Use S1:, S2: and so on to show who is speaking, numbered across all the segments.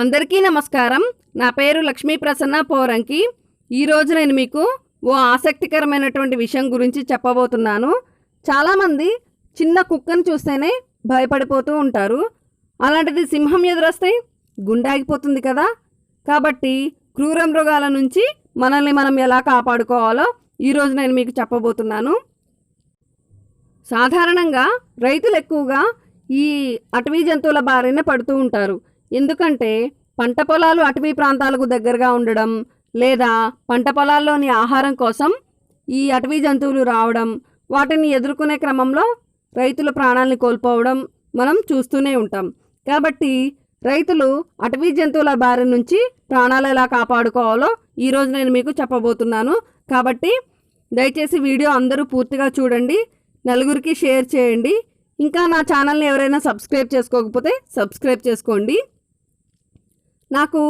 S1: అందరికీ నమస్కారం. నా పేరు లక్ష్మీ ప్రసన్న పోరంకి. ఈరోజు నేను మీకు ఓ ఆసక్తికరమైనటువంటి విషయం గురించి చెప్పబోతున్నాను. చాలామంది చిన్న కుక్కను చూస్తేనే భయపడిపోతూ ఉంటారు. అలాంటిది సింహం ఎదురొస్తే గుండాగిపోతుంది కదా. కాబట్టి క్రూర మృగాల నుంచి మనల్ని మనం ఎలా కాపాడుకోవాలో ఈరోజు నేను మీకు చెప్పబోతున్నాను. సాధారణంగా రైతులు ఎక్కువగా ఈ అటవీ జంతువుల బారిన పడుతూ ఉంటారు. ఎందుకంటే పంట పొలాలు అటవీ ప్రాంతాలకు దగ్గరగా ఉండడం లేదా పంట పొలాల్లోని ఆహారం కోసం ఈ అటవీ జంతువులు రావడం వాటిని ఎదుర్కొనే క్రమంలో రైతుల ప్రాణాలని కోల్పోవడం మనం చూస్తూనే ఉంటాం. కాబట్టి రైతులు అటవీ జంతువుల బారి నుంచి ప్రాణాలు ఎలా కాపాడుకోవాలో ఈరోజు నేను మీకు చెప్పబోతున్నాను. కాబట్టి దయచేసి వీడియో అందరూ పూర్తిగా చూడండి నలుగురికి షేర్ చేయండి. ఇంకా నా ఛానల్ని ఎవరైనా సబ్స్క్రైబ్ చేసుకోకపోతే సబ్స్క్రైబ్ చేసుకోండి. నాకు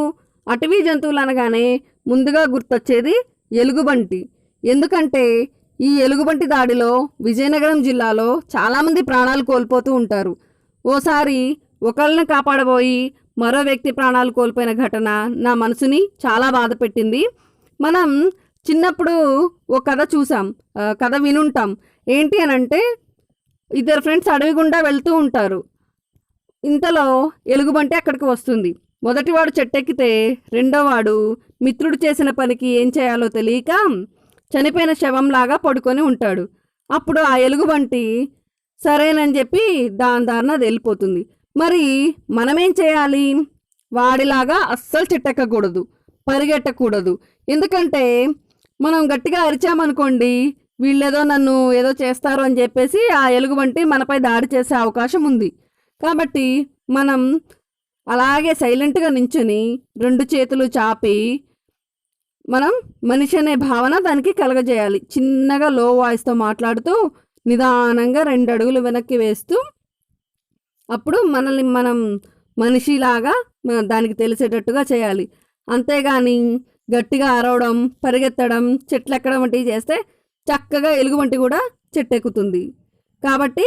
S1: అటవీ జంతువులు అనగానే ముందుగా గుర్తొచ్చేది ఎలుగుబంటి. ఎందుకంటే ఈ ఎలుగుబంటి దాడిలో విజయనగరం జిల్లాలో చాలామంది ప్రాణాలు కోల్పోతూ ఉంటారు. ఓసారి ఒకళ్ళని కాపాడబోయి మరో వ్యక్తి ప్రాణాలు కోల్పోయిన ఘటన నా మనసుని చాలా బాధ పెట్టింది. మనం చిన్నప్పుడు ఓ కథ చూసాం కథ వినుంటాం. ఏంటి అని అంటే ఇద్దరు ఫ్రెండ్స్ అడవి గుండా వెళ్తూ ఉంటారు. ఇంతలో ఎలుగుబంటి అక్కడికి వస్తుంది. మొదటివాడు చెట్టెక్కితే రెండోవాడు మిత్రుడు చేసిన పనికి ఏం చేయాలో తెలియక చనిపోయిన శవంలాగా పడుకొని ఉంటాడు. అప్పుడు ఆ ఎలుగుబంటి సరేనని చెప్పి దాని దారిన అది వెళ్ళిపోతుంది. మరి మనమేం చేయాలి? వాడిలాగా అస్సలు చెట్టెక్కకూడదు పరిగెట్టకూడదు. ఎందుకంటే మనం గట్టిగా అరిచామనుకోండి వీళ్ళేదో నన్ను ఏదో చేస్తారు అని చెప్పేసి ఆ ఎలుగుబంటి మనపై దాడి చేసే అవకాశం ఉంది. కాబట్టి మనం అలాగే సైలెంట్గా నించుని రెండు చేతులు చాపి మనం మనిషి అనే భావన దానికి కలగజేయాలి. చిన్నగా లో వాయిస్తో మాట్లాడుతూ నిదానంగా రెండు అడుగులు వెనక్కి వేస్తూ అప్పుడు మనల్ని మనం మనిషిలాగా దానికి తెలిసేటట్టుగా చేయాలి. అంతేగాని గట్టిగా అరవడం పరిగెత్తడం చెట్లు ఎక్కడం వంటివి చేస్తే చక్కగా ఎలుగుబంటి కూడా చెట్టెక్కుతుంది. కాబట్టి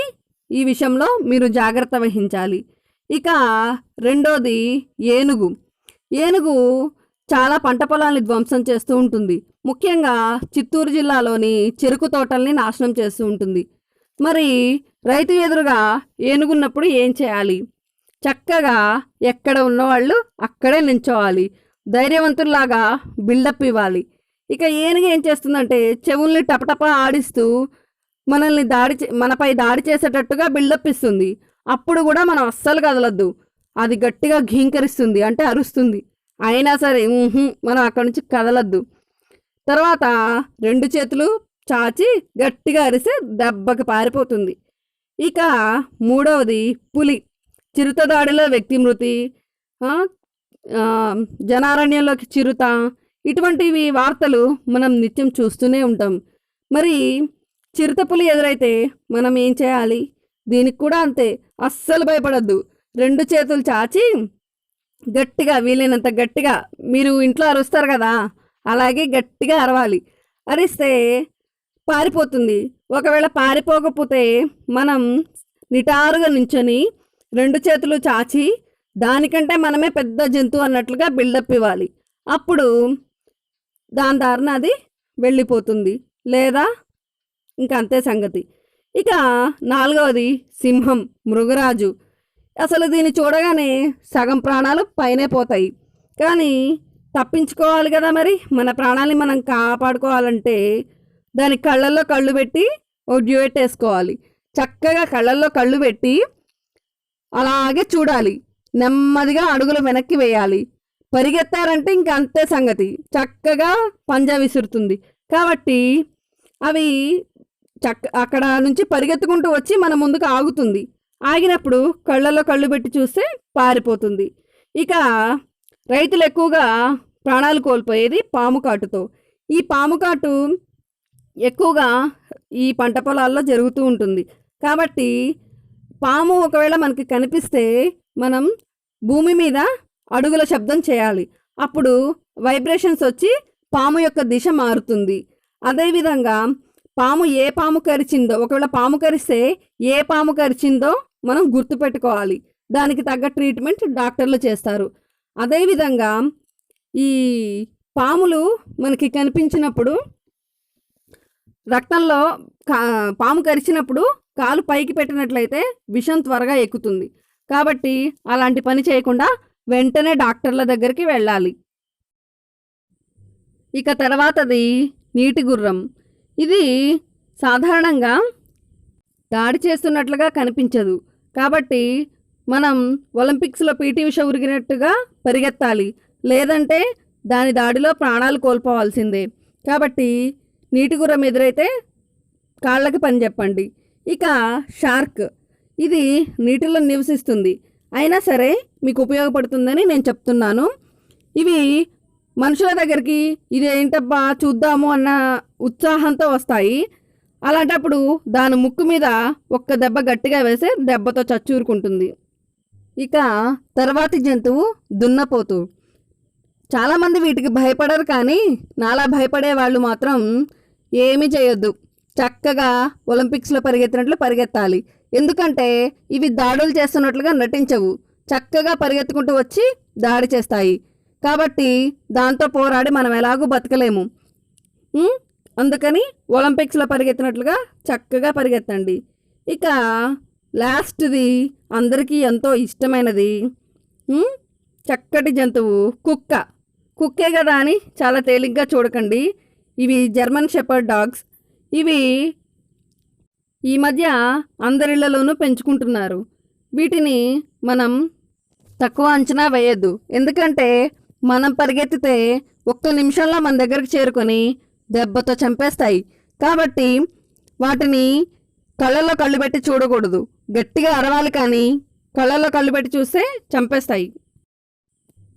S1: ఈ విషయంలో మీరు జాగ్రత్త వహించాలి. ఇక రెండోది ఏనుగు. ఏనుగు చాలా పంట పొలాల్ని ధ్వంసం చేస్తూ ఉంటుంది. ముఖ్యంగా చిత్తూరు జిల్లాలోని చెరుకు తోటల్ని నాశనం చేస్తూ ఉంటుంది. మరి రైతు ఎదురుగా ఏనుగున్నప్పుడు ఏం చేయాలి? చక్కగా ఎక్కడ ఉన్నవాళ్ళు అక్కడే నించోవాలి. ధైర్యవంతుల్లాగా బిల్డప్ ఇవ్వాలి. ఇక ఏనుగు ఏం చేస్తుందంటే చెవుల్ని టపటప ఆడిస్తూ మనల్ని దాడి మనపై దాడి చేసేటట్టుగా బిల్డప్ ఇస్తుంది. అప్పుడు కూడా మనం అస్సలు కదలద్దు. అది గట్టిగా ఘీంకరిస్తుంది అంటే అరుస్తుంది. అయినా సరే మనం అక్కడి నుంచి కదలద్దు. తర్వాత రెండు చేతులు చాచి గట్టిగా అరిస్తే దెబ్బకి పారిపోతుంది. ఇక మూడవది పులి. చిరుత దాడిలో వ్యక్తి మృతి జనారణ్యంలోకి చిరుత ఇటువంటివి వార్తలు మనం నిత్యం చూస్తూనే ఉంటాం. మరి చిరుత పులి ఎదురైతే మనం ఏం చేయాలి? దీనికి కూడా అంతే. అస్సలు భయపడద్దు. రెండు చేతులు చాచి గట్టిగా వీలైనంత గట్టిగా మీరు ఇంట్లో అరుస్తారు కదా అలాగే గట్టిగా అరవాలి. అరిస్తే పారిపోతుంది. ఒకవేళ పారిపోకపోతే మనం నిటారుగా నించొని రెండు చేతులు చాచి దానికంటే మనమే పెద్ద జంతువు అన్నట్లుగా బిల్డప్ ఇవ్వాలి. అప్పుడు దాని దారిన అది వెళ్ళిపోతుంది. లేదా ఇంకా అంతే సంగతి. ఇక నాలుగవది సింహం మృగరాజు. అసలు దీన్ని చూడగానే సగం ప్రాణాలు పైనే పోతాయి. కానీ తప్పించుకోవాలి కదా మరి? మన ప్రాణాలని మనం కాపాడుకోవాలంటే దాని కళ్ళల్లో కళ్ళు పెట్టి ఓ డ్యూయట్ వేసుకోవాలి. చక్కగా కళ్ళల్లో కళ్ళు పెట్టి అలాగే చూడాలి. నెమ్మదిగా అడుగులు వెనక్కి వేయాలి. పరిగెత్తారంటే ఇంక అంతే సంగతి. చక్కగా పంజా విసురుతుంది. కాబట్టి అవి చక్క అక్కడ నుంచి పరిగెత్తుకుంటూ వచ్చి మన ముందుకు ఆగుతుంది. ఆగినప్పుడు కళ్ళల్లో కళ్ళు పెట్టి చూస్తే పారిపోతుంది. ఇక రైతులు ఎక్కువగా ప్రాణాలు కోల్పోయేది పాము కాటుతో. ఈ పాము కాటు ఎక్కువగా ఈ పంట పొలాల్లో జరుగుతూ ఉంటుంది. కాబట్టి పాము ఒకవేళ మనకి కనిపిస్తే మనం భూమి మీద అడుగుల శబ్దం చేయాలి. అప్పుడు వైబ్రేషన్స్ వచ్చి పాము యొక్క దిశ మారుతుంది. అదేవిధంగా పాము ఏ పాము కరిచిందో ఒకవేళ పాము కరిస్తే ఏ పాము కరిచిందో మనం గుర్తుపెట్టుకోవాలి. దానికి తగ్గ ట్రీట్మెంట్ డాక్టర్లు చేస్తారు. అదేవిధంగా ఈ పాములు మనకి కనిపించినప్పుడు రక్తంలో కా పాము కరిచినప్పుడు కాలు పైకి పెట్టినట్లయితే విషం త్వరగా ఎక్కుతుంది. కాబట్టి అలాంటి పని చేయకుండా వెంటనే డాక్టర్ల దగ్గరికి వెళ్ళాలి. ఇక తర్వాతది నీటి గుర్రం. ఇది సాధారణంగా దాడి చేస్తున్నట్లుగా కనిపించదు. కాబట్టి మనం ఒలింపిక్స్లో పీటీ ఉష ఉరిగినట్టుగా పరిగెత్తాలి. లేదంటే దాని దాడిలో ప్రాణాలు కోల్పోవాల్సిందే. కాబట్టి నీటి గుర్రం ఎదురైతే కాళ్ళకి పని చెప్పండి. ఇక షార్క్. ఇది నీటిలో నివసిస్తుంది. అయినా సరే మీకు ఉపయోగపడుతుందని నేను చెప్తున్నాను. ఇవి మనుషుల దగ్గరికి ఇదేంటబ్బా చూద్దాము అన్న ఉత్సాహంతో వస్తాయి. అలాంటప్పుడు దాని ముక్కు మీద ఒక్క దెబ్బ గట్టిగా వేస్తే దెబ్బతో చచ్చూరుకుంటుంది. ఇక తర్వాతి జంతువు దున్నపోతు. చాలామంది వీటికి భయపడరు కానీ నాలా భయపడే వాళ్ళు మాత్రం ఏమీ చేయొద్దు. చక్కగా ఒలింపిక్స్లో పరిగెత్తినట్లు పరిగెత్తాలి. ఎందుకంటే ఇవి దాడులు చేస్తున్నట్లుగా నటించవు. చక్కగా పరిగెత్తుకుంటూ వచ్చి దాడి చేస్తాయి. కాబట్టి దాంతో పోరాడి మనం ఎలాగూ బతకలేము. అందుకని ఒలింపిక్స్లో పరిగెత్తినట్లుగా చక్కగా పరిగెత్తండి. ఇక లాస్ట్ది అందరికీ ఎంతో ఇష్టమైనది చక్కటి జంతువు కుక్క. కుక్కే కదా అని చాలా తేలిగ్గా చూడకండి. ఇవి జర్మన్ షెపర్డ్ డాగ్స్. ఇవి ఈ మధ్య అందరిళ్ళలోనూ పెంచుకుంటున్నారు. వీటిని మనం తక్కువ అంచనా వేయద్దు. ఎందుకంటే మనం పరిగెత్తితే ఒక్క నిమిషంలో మన దగ్గరకు చేరుకొని దెబ్బతో చంపేస్తాయి. కాబట్టి వాటిని కళ్ళల్లో కళ్ళు పెట్టి చూడకూడదు. గట్టిగా అరవాలి కానీ కళ్ళల్లో కళ్ళు పెట్టి చూస్తే చంపేస్తాయి.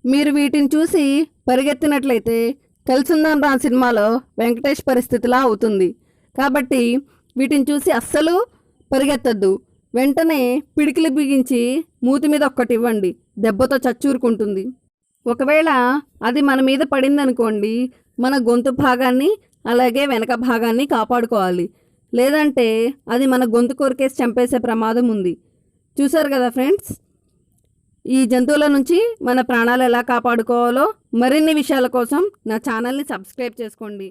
S1: మీరు వీటిని చూసి పరిగెత్తినట్లయితే కలిసిందాం రా సినిమాలో వెంకటేష్ పరిస్థితిలా అవుతుంది. కాబట్టి వీటిని చూసి అస్సలు పరిగెత్తద్దు. వెంటనే పిడికిలి బిగించి మూతి మీద ఒక్కటి ఇవ్వండి. దెబ్బతో చచ్చూరుకుంటుంది. ఒకవేళ అది మన మీద పడిందనుకోండి మన గొంతు భాగాన్ని అలాగే వెనక భాగాన్ని కాపాడుకోవాలి. లేదంటే అది మన గొంతు కొరికేసి చంపేసే ప్రమాదం ఉంది. చూసారు కదా ఫ్రెండ్స్? ఈ జంతువుల నుంచి మన ప్రాణాలు ఎలా కాపాడుకోవాలో మరిన్ని విషయాల కోసం నా ఛానల్ని సబ్స్క్రైబ్ చేసుకోండి.